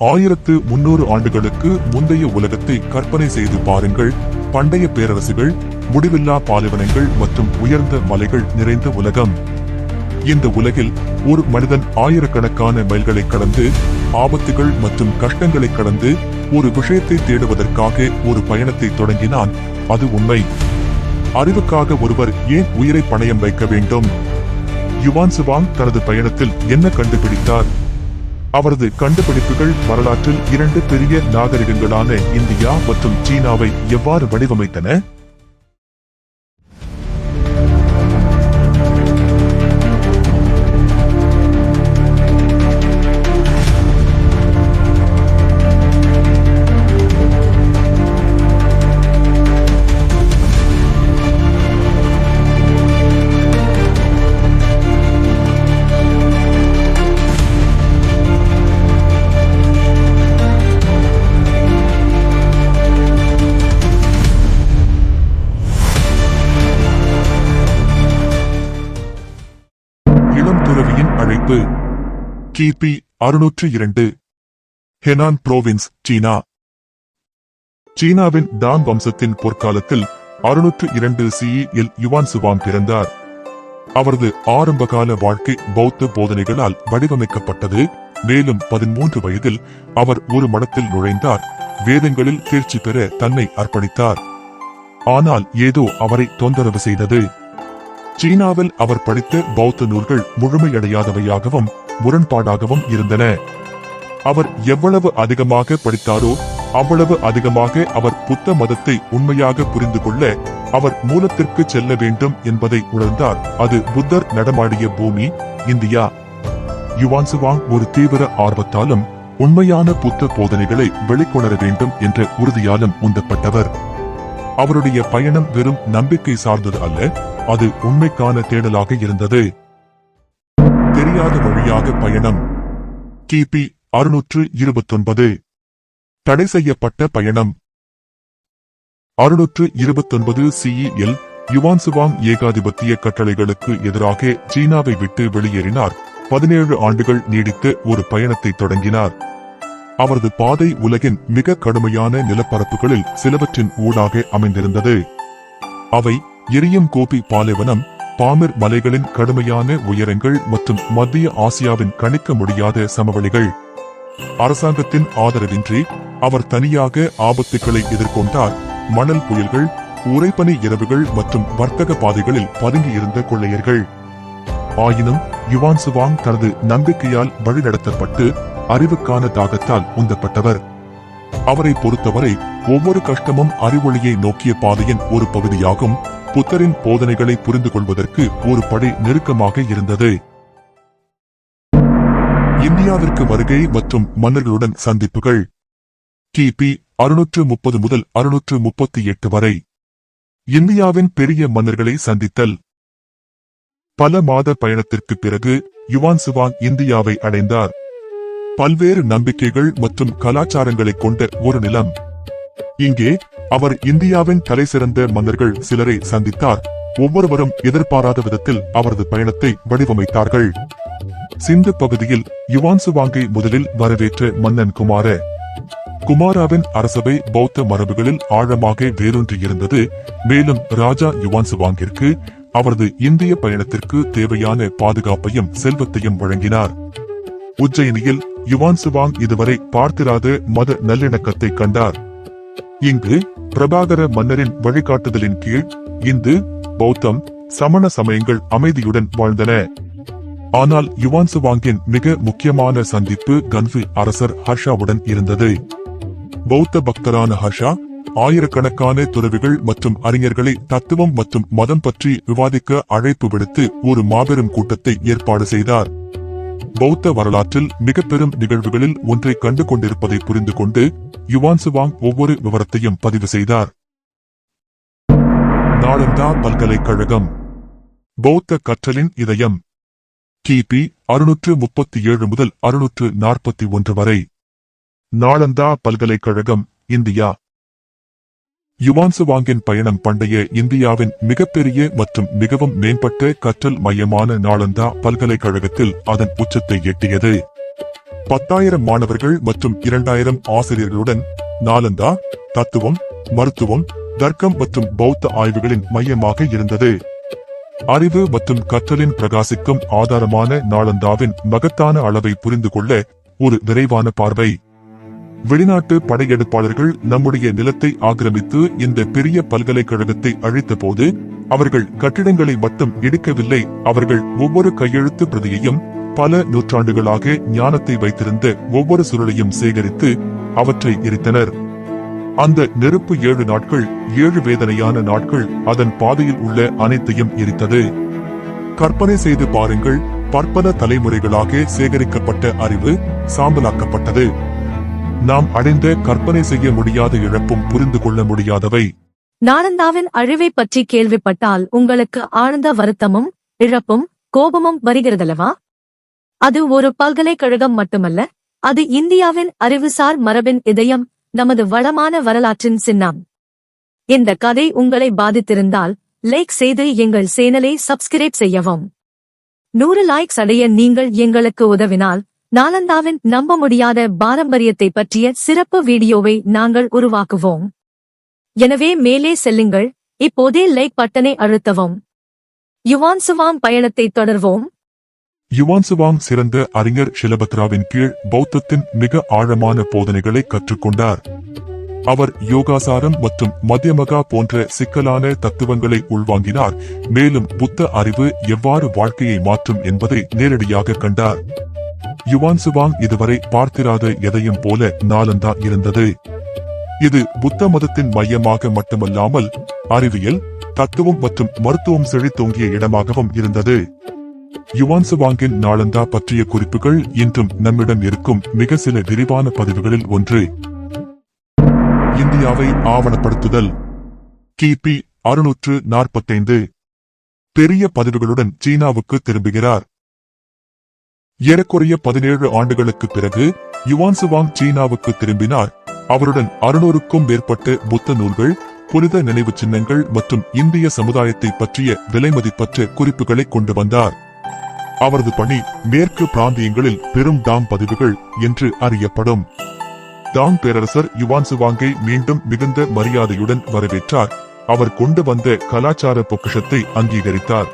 ஆயிரத்து முன்னூறு ஆண்டுகளுக்கு முந்தைய உலகத்தை கற்பனை செய்து பாருங்கள். பண்டைய பேரரசுகள் முடிவில்லா பாலைவனங்கள் மற்றும் உயர்ந்த மலைகள் நிறைந்த உலகம். இந்த உலகில் ஒரு மனிதன் ஆயிரக்கணக்கான மைல்களை கடந்து ஆபத்துகள் மற்றும் கஷ்டங்களை கடந்து ஒரு விஷயத்தை தேடுவதற்காக ஒரு பயணத்தை தொடங்கினான். அது உண்மை. அறிவுக்காக ஒருவர் ஏன் உயிரை பணயம் வைக்க வேண்டும்? யுவான் சுவாங் தனது பயணத்தில் என்ன கண்டுபிடித்தார்? அவரது கண்டுபிடிப்புகள் வரலாற்றில் இரண்டு பெரிய நாகரிகங்களான இந்தியா மற்றும் சீனாவை எவ்வாறு வடிவமைத்தன? இளம் துறவியின் அழைப்பு. கிபி அறுநூற்று இரண்டு ஹெனான் புரோவின்ஸ் சீனா. சீனாவின் டாங் வம்சத்தின் பொற்காலத்தில் அறுநூற்று இரண்டு சிஇ யுவான் சுவாங் பிறந்தார். அவரது ஆரம்பகால வாழ்க்கை பௌத்த போதனைகளால் வடிவமைக்கப்பட்டது. மேலும் பதிமூன்று வயதில் அவர் ஒரு மடத்தில் நுழைந்தார். வேதங்களில் தேர்ச்சி பெற தன்னை அர்ப்பணித்தார். ஆனால் ஏதோ அவரை தொந்தரவு செய்தது. சீனாவில் அவர் படித்த பௌத்த நூல்கள் முழுமையடையாதவையாகவும் முரண்பாடாகவும் இருந்தன. அவர் எவ்வளவு அதிகமாக படித்தாரோ அவ்வளவு அதிகமாக அவர் புத்த மதத்தை உண்மையாக புரிந்து கொள்ள அவர் மூலத்திற்கு செல்ல வேண்டும் என்பதை உணர்ந்தார். அது புத்தர் நடமாடிய பூமி இந்தியா. யுவான்சுவாங் ஒரு தீவிர ஆர்வத்தாலும் உண்மையான புத்த போதனைகளை வெளிக்கொணர வேண்டும் என்ற உறுதியாலும் உந்தப்பட்டவர். அவருடைய பயணம் வெறும் நம்பிக்கை சார்ந்தது அல்ல அது உண்மைக்கான தேடலாக இருந்தது. தெரியாத வழியாக பயணம். கிபி அறுநூற்று இருபத்தொன்பது. தடை செய்யப்பட்ட பயணம். அறுநூற்று இருபத்தொன்பது சிஇஎல் யுவான் சுவாங் ஏகாதிபத்திய கட்டளைகளுக்கு எதிராக சீனாவை விட்டு வெளியேறினார். பதினேழு ஆண்டுகள் நீடித்த ஒரு பயணத்தை தொடங்கினார். அவரது பாதை உலகின் மிக கடுமையான நிலப்பரப்புகளில் சிலவற்றின் ஊடாக அமைந்திருந்தது. அவை எரியும் கோபி பாலைவனம் பாமிர் மலைகளின் கடுமையான உயரங்கள் மற்றும் மத்திய ஆசியாவின் கணிக்க முடியாத சமவெளிகள். அரசாங்கத்தின் ஆதரவின்றி அவர் தனியாக ஆபத்துக்களை எதிர்கொண்டார். மணல் புயல்கள் உறைபனி இரவுகள் மற்றும் வர்த்தக பாதைகளில் பதுங்கியிருந்த கொள்ளையர்கள். ஆயினும் யுவான் சுவாங் தனது நம்பிக்கையால் வழிநடத்தப்பட்டு அறிவுக்கான தாகத்தால் உந்தப்பட்டவர். அவரை பொறுத்தவரை ஒவ்வொரு கஷ்டமும் அறிவொளியை நோக்கிய பாதையின் ஒரு பகுதியாகும். புத்தரின் போதனைகளை புரிந்து கொள்வதற்கு ஒரு படை நெருக்கமாக இருந்தது. இந்தியாவிற்கு வருகை மற்றும் மன்னர்களுடன் சந்திப்புகள். கிபி அறுநூற்று முப்பது முதல் அறுநூற்று முப்பத்தி எட்டு வரை. இந்தியாவின் பெரிய மன்னர்களை சந்தித்தல். பல மாத பயணத்திற்கு பிறகு யுவான் சுவாங் இந்தியாவை அடைந்தார். பல்வேறு நம்பிக்கைகள் மற்றும் கலாச்சாரங்களைக் கொண்ட ஒரு நிலம். இங்கே அவர் இந்தியாவின் தலைசிறந்த மன்னர்கள் சிலரை சந்தித்தார். ஒவ்வொருவரும் எதிர்பாராத விதத்தில் அவரது பயணத்தை வடிவமைத்தார்கள். சிந்து பகுதியில் யுவான் சுவாங்கை முதலில் வரவேற்ற மன்னன் குமார. குமாராவின் அரசவை பௌத்த மரபுகளில் ஆழமாக வேரூன்றியிருந்தது. மேலும் ராஜா யுவான் சுவாங்கிற்கு அவரது இந்திய பயணத்திற்கு தேவையான பாதுகாப்பையும் செல்வத்தையும் வழங்கினார். உஜ்ஜயினியில் யுவான் சுவாங் இதுவரை பார்த்திராத மத நல்லிணக்கத்தை கண்டார். இங்கு பிரபாகர மன்னரின் வழிகாட்டுதலின் கீழ் இந்து பௌத்தம் சமண சமயங்கள் அமைதியுடன் வாழ்ந்தன. ஆனால் யுவான்சுவாங்கின் மிக முக்கியமான சந்திப்பு கன்ஃபு அரசர் ஹர்ஷாவுடன் இருந்தது. பௌத்த பக்தரான ஹர்ஷா ஆயிரக்கணக்கான துறவிகள் மற்றும் அறிஞர்களை தத்துவம் மற்றும் மதம் பற்றி விவாதிக்க அழைப்பு விடுத்து ஒரு மாபெரும் கூட்டத்தை ஏற்பாடு செய்தார். பௌத்த வரலாற்றில் மிக பெரும் நிகழ்வுகளில் ஒன்றை கண்டு கொண்டிருப்பதை புரிந்து கொண்டு யுவான் சுவாங் ஒவ்வொரு விவரத்தையும் பதிவு செய்தார். நாளந்தா பல்கலைக்கழகம். பௌத்த கற்றலின் இதயம். கிபி அறுநூற்று முப்பத்தி ஏழு முதல் அறுநூற்று நாற்பத்தி ஒன்று வரை. நாளந்தா பல்கலைக்கழகம் இந்தியா. யுவான்சுவாங்கின் பயணம் பண்டைய இந்தியாவின் மிகப்பெரிய மற்றும் மிகவும் மேம்பட்ட கற்றல் மையமான நாளந்தா பல்கலைக்கழகத்தில் அதன் உச்சத்தை எட்டியது. பத்தாயிரம் மாணவர்கள் மற்றும் இரண்டாயிரம் ஆசிரியர்களுடன் நாலந்தா தத்துவம் மருத்துவம் தர்க்கம் மற்றும் பௌத்த ஆய்வுகளின் மையமாக இருந்தது. அறிவு மற்றும் கற்றலின் பிரகாசிக்கும் ஆதாரமான நாளந்தாவின் மகத்தான அளவை புரிந்து கொள்ள ஒரு விரைவான பார்வை. வெளிநாட்டு படையெடுப்பாளர்கள் நம்முடைய நிலத்தை ஆக்கிரமித்து இந்த பெரிய பல்கலைக்கழகத்தை அழித்தபோது அவர்கள் கட்டிடங்களை மட்டும் இடிக்கவில்லை அவர்கள் ஒவ்வொரு கையெழுத்து பிரதியையும் பல நூற்றாண்டுகளாக ஞானத்தை வைத்திருந்த ஒவ்வொரு சுருளையும் சேகரித்து அவற்றை எரித்தனர். அந்த நெருப்பு ஏழு நாட்கள் ஏழு வேதனையான நாட்கள் அதன் பாதையில் உள்ள அனைத்தையும் எரித்தது. கற்பனை செய்து பாருங்கள் பற்பல தலைமுறைகளாக சேகரிக்கப்பட்ட அறிவு சாம்பலாக்கப்பட்டது. நாம் அடைந்த கற்பனை செய்ய முடியாத இழப்பும் புரிந்து கொள்ள முடியாதவை. நாளந்தாவின் அழிவை பற்றி கேள்விப்பட்டால் உங்களுக்கு ஆழ்ந்த வருத்தமும் இழப்பும் கோபமும் வருகிறதல்லவா? அது ஒரு பல்கலைக்கழகம் மட்டுமல்ல அது இந்தியாவின் அறிவுசார் மரபின் இதயம் நமது வளமான வரலாற்றின் சின்னம். இந்த கதை உங்களை பாதித்திருந்தால் லைக் செய்து எங்கள் சேனலை சப்ஸ்கிரைப் செய்யவும். நூறு லைக்ஸ் அடைய நீங்கள் எங்களுக்கு உதவினால் நாலந்தாவின் நம்ப முடியாத பாரம்பரியத்தை பற்றிய சிறப்பு வீடியோவை நாங்கள் உருவாக்குவோம். எனவே மேலே செல்லுங்கள். இப்போதே லைக் பட்டனை அழுத்தவும். யுவான் சுவாங் பயணத்தை தொடர்வோம். யுவான்சுவாங் சிறந்த அறிஞர் ஷிலபத்ராவின் கீழ் பௌத்தத்தின் மிக ஆழமான போதனைகளை கற்றுக்கொண்டார். அவர் யோகாசாரம் மற்றும் மத்தியமகா போன்ற சிக்கலான தத்துவங்களை உள்வாங்கினார். மேலும் புத்த அறிவு எவ்வாறு வாழ்க்கையை மாற்றும் என்பதை நேரடியாக கண்டார். யுவான்சுவாங் இதுவரை பார்த்திராத எதையும் போல நாளந்தா இருந்தது. இது புத்த மதத்தின் மையமாக மட்டுமல்லாமல் அறிவியல் தத்துவம் மற்றும் மருத்துவம் செழித்தோங்கிய இடமாகவும் இருந்தது. யுவான் சுவாங்கின் நாளந்தா பற்றிய குறிப்புகள் இன்றும் நம்மிடம் இருக்கும் மிக சில விரிவான பதிவுகளில் ஒன்று. இந்தியாவை ஆவணப்படுத்துதல். கிபி அறுநூற்று நாற்பத்தைந்து. பெரிய பதிவுகளுடன் சீனாவுக்கு திரும்புகிறார். ஏறக்குறைய பதினேழு ஆண்டுகளுக்கு பிறகு யுவான்சுவாங் சீனாவுக்கு திரும்பினார். அவருடன் அறுநூறுக்கும் மேற்பட்ட புத்த நூல்கள் புனித நினைவு சின்னங்கள் மற்றும் இந்திய சமுதாயத்தை பற்றிய விலைமதிப்பற்ற குறிப்புகளை கொண்டு வந்தார். அவரது பணி மேற்கு பிராந்தியங்களில் பெரும் டாம் பதிவுகள் என்று அறியப்படும். டாங் பேரரசர் யுவான்சுவாங்கை மீண்டும் மிகுந்த மரியாதையுடன் வரவேற்றார். அவர் கொண்டு வந்த கலாச்சார பொக்கிஷத்தை அங்கீகரித்தார்.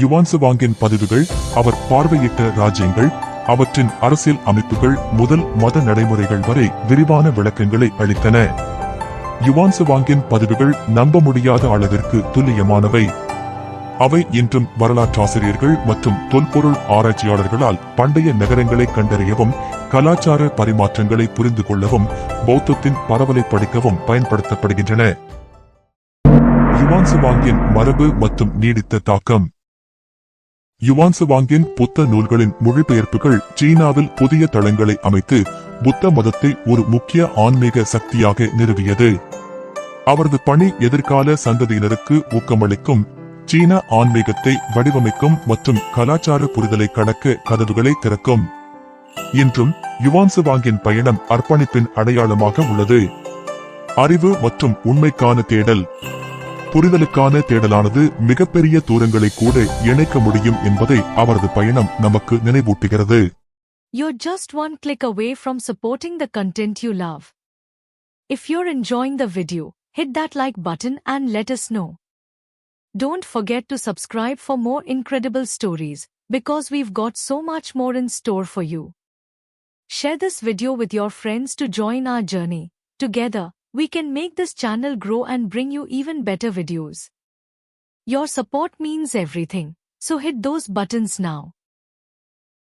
யுவான்சுவாங்கின் பதிவுகள் அவர் பார்வையிட்ட ராஜ்யங்கள் அவற்றின் அரசியல் அமைப்புகள் முதல் மத நடைமுறைகள் வரை விரிவான விளக்கங்களை அளித்தன. யுவான்சுவாங்கின் பதிவுகள் நம்ப முடியாத அளவிற்கு துல்லியமானவை. அவை இன்றும் வரலாற்றாசிரியர்கள் மற்றும் தொல்பொருள் ஆராய்ச்சியாளர்களால் பண்டைய நகரங்களை கண்டறியவும் கலாச்சார பரிமாற்றங்களை புரிந்து கொள்ளவும் பௌத்தத்தின் பரவலை படிக்கவும் பயன்படுத்தப்படுகின்றன. யுவான்சுவாங்கின் மரபு மற்றும் நீடித்த தாக்கம். யுவான்சுவாங்கின் புத்த நூல்களின் மொழிபெயர்ப்புகள் சீனாவில் புதிய தளங்களை அமைத்து புத்த மதத்தை ஒரு முக்கிய ஆன்மீக சக்தியாக நிறுவியது. அவரது பணி எதிர்கால சந்ததியினருக்கு ஊக்கமளிக்கும் சீன ஆன்மீகத்தை வடிவமைக்கும் மற்றும் கலாச்சார புரிதலை கடக்க கதவுகளை திறக்கும். இன்றும் யுவான்சுவாங்கின் பயணம் அர்ப்பணிப்பின் அடையாளமாக உள்ளது. அறிவு மற்றும் உண்மைக்கான தேடல். புரிதலுக்கான தேடலானது மிகப்பெரிய தூரங்களை கூட இணைக்க முடியும் என்பதை அவரது பயணம் நமக்கு நினைவூட்டுகிறது You're just one click away from supporting the content you love. If you're enjoying the video, hit that like button and let us know. Don't forget to subscribe for more incredible stories, because we've got so much more in store for you. Share this video with your friends to join our journey. Together, we can make this channel grow and bring you even better videos. Your support means everything, so hit those buttons now.